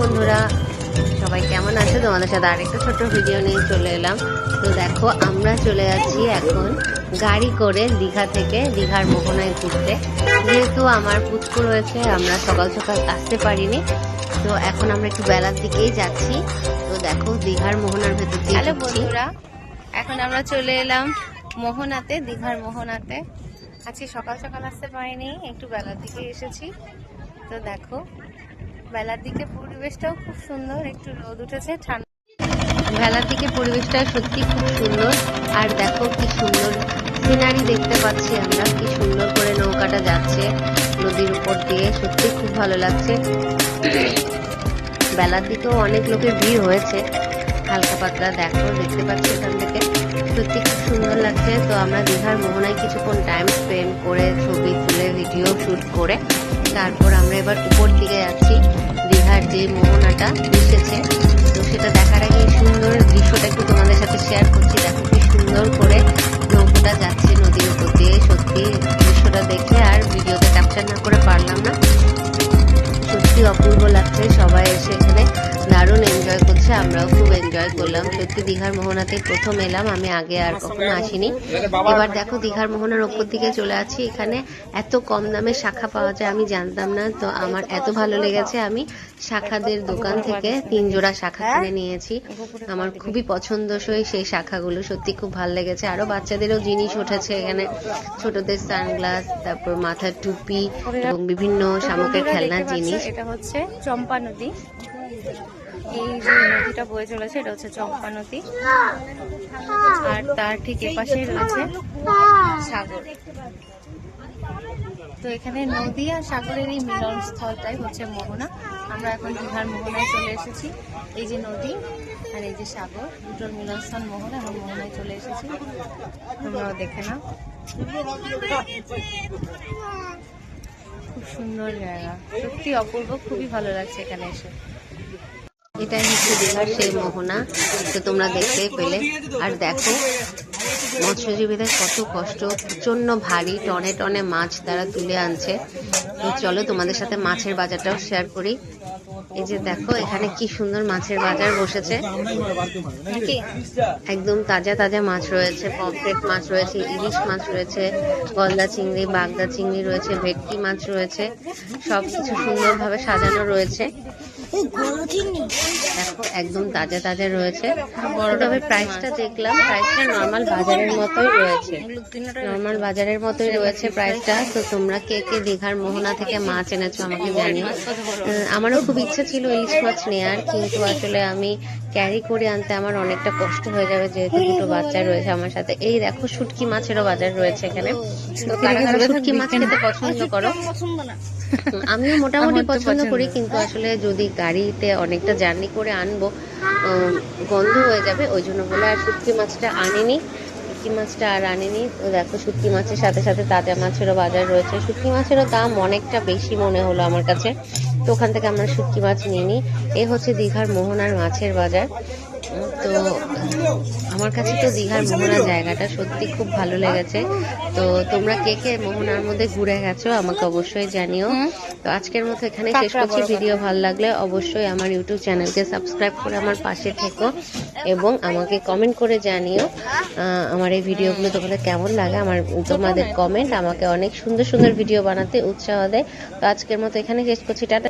বন্ধুরা, সবাই কেমন আছে? তোমাদের সাথে আরেকটা ছোট ভিডিও নিয়ে চলে এলাম। তো দেখো, আমরা চলে যাচ্ছি এখন গাড়ি করে দীঘা থেকে দীঘার মোহনায় ঘুরতে। যেহেতু আমার পুচকু রয়েছে আমরা সকাল সকাল আসতে পারিনি। তো এখন আমরা একটু বেলার দিকেই যাচ্ছি। তো দেখো দীঘার মোহনার ভেতর দিয়ে হ্যালো বন্ধুরা এখন আমরা চলে এলাম মোহনাতে দীঘার মোহনাতে। আজকে সকাল সকাল আসতে পারিনি একটু বেলার দিকে এসেছি। তো দেখো বেলার দিকে পরিবেশটাও খুব সুন্দর একটু রোদ উঠেছে ঠান্ডা। বেলার দিকে পরিবেশটা সত্যি খুব সুন্দর। আর দেখো কি সুন্দর সিনারি দেখতে পাচ্ছি আমরা কি সুন্দর নৌকাটা যাচ্ছে, নদীর উপর দিয়ে। সত্যি খুব ভালো লাগছে। বেলার দিকেও অনেক লোকের ভিড় হয়েছে। হালকা পাতলা দেখো, দেখতে পাচ্ছি এখান থেকে। সত্যি খুব সুন্দর লাগছে। তো আমরা দীঘার মোহনায় কিছুক্ষণ টাইম স্পেন্ড করে ছবি তুলে ভিডিও শুট করে, তারপর আমরা এবার উপর দিকে যাচ্ছি। দীঘার যে মোহনাটা মিশেছে তো সেটা দেখার আগে সুন্দর দৃশ্যটা একটু তোমাদের সাথে শেয়ার করছি। দেখো কি সুন্দর করে নৌকোটা যাচ্ছে। অপূর্ব লাগছে সবাই এসে এনজয় করলাম। সত্যি দীঘার মোহনাতে প্রথম এলাম আমি আগে আর কখনো আসিনি। এবার দেখো দীঘার মোহনার ওপর দিকে চলে আছি এখানে এত কম দামে শাখা পাওয়া যায় আমি জানতাম না। তো আমার এত ভালো লেগেছে আমি শাখাদের দোকান থেকে তিন জোড়া শাখা কিনে নিয়েছি। আমার খুবই পছন্দসই সেই শাখাগুলো সত্যি খুব ভালো লেগেছে। আরও বাচ্চাদেরও জিনিস উঠেছে এখানে ছোটদের সানগ্লাস তারপর মাথার টুপি এবং বিভিন্ন শামুকের খেলনার জিনিস। এটা হচ্ছে চম্পা নদী। এই যে নদীটা বয়ে চলেছে, এটা হচ্ছে চম্পা নদী। আর তার ঠিক এপাশে রয়েছে সাগর। তো এখানে নদী আর সাগরের এই মিলন স্থলটাই হচ্ছে মোহনা। আমরা এখন দীঘার মোহনায় চলে এসেছি। এই যে নদী আর এই যে সাগর, দুটোর মিলনস্থল মোহনা এবং মোহনায় চলে এসেছি। তোমরাও দেখে নাও। খুব সুন্দর জায়গা। সত্যি অপূর্ব, খুবই ভালো লাগছে এখানে এসে। এটাই হচ্ছে দীঘার সেই মোহনা। তো তোমরা দেখতে পেলে। আর দেখো, মৎস্যজীবীদের কত কষ্ট প্রচণ্ড ভারী টনে টনে মাছ তারা তুলে আনছে। তো চলো তোমাদের সাথে মাছের বাজারটাও শেয়ার করি। এই যে দেখো, এখানে কি সুন্দর মাছের বাজার বসেছে। একদম তাজা তাজা মাছ রয়েছে, পমফ্রেট মাছ রয়েছে, ইলিশ মাছ রয়েছে, গলদা চিংড়ি, বাগদা চিংড়ি রয়েছে, ভেটকি মাছ রয়েছে। সব কিছু সুন্দরভাবে সাজানো রয়েছে। দেখো, একদম তাজা তাজা রয়েছে। তবে প্রাইসটা দেখলাম প্রাইসটা নর্মাল বাজারের মতোই রয়েছে। নর্মাল বাজারের মতোই রয়েছে প্রাইসটা তো তোমরা কে কে দীঘার মোহনা থেকে মাছ এনেছো আমাকে জানিও। আমারও খুব ইচ্ছা ছিল ইলিশ মাছ নেওয়ার কিন্তু আসলে আমি ক্যারি করে আনতে আমার অনেকটা কষ্ট হয়ে যাবে যেহেতু দুটো বাচ্চা রয়েছে আমার সাথে। এই দেখো শুটকি মাছেরও বাজার রয়েছে এখানে। তো কারা কারা শুটকি মাছ খেতে পছন্দ করো? আমিও মোটামুটি পছন্দ করি কিন্তু আসলে যদি গাড়িতে অনেকটা জার্নি করে আনব গন্ধ হয়ে যাবে ওই জন্য বলে আর শুটকি মাছটা আনিনি। শুটকি মাছটা আর আনিনি। তো দেখো শুটকি মাছের সাথে সাথে তাজা মাছেরও বাজার রয়েছে। শুটকি মাছেরও দাম অনেকটা বেশি মনে হলো আমার কাছে। তো ওখান থেকে আমরা শুটকি মাছ নিয়ে নিই। এ হচ্ছে দীঘার মোহনার মাছের বাজার। তো আমার কাছে তো দীঘার মোহনা জায়গাটা সত্যি খুব ভালো লেগেছে। তো তোমরা কে কে মোহনার মধ্যে ঘুরে গেছো আমাকে অবশ্যই জানিও। তো আজকের মতো এখানে শেষ করছি। ভিডিও ভালো লাগলে অবশ্যই আমার ইউটিউব চ্যানেলকে সাবস্ক্রাইব করে আমার পাশে থেকো এবং আমাকে কমেন্ট করে জানিও আমার এই ভিডিওগুলো তোমাদের কেমন লাগে? আমার তোমাদের কমেন্ট আমাকে অনেক সুন্দর সুন্দর ভিডিও বানাতে উৎসাহ দেয়। তো আজকের মতো এখানে শেষ করছি। টাটা।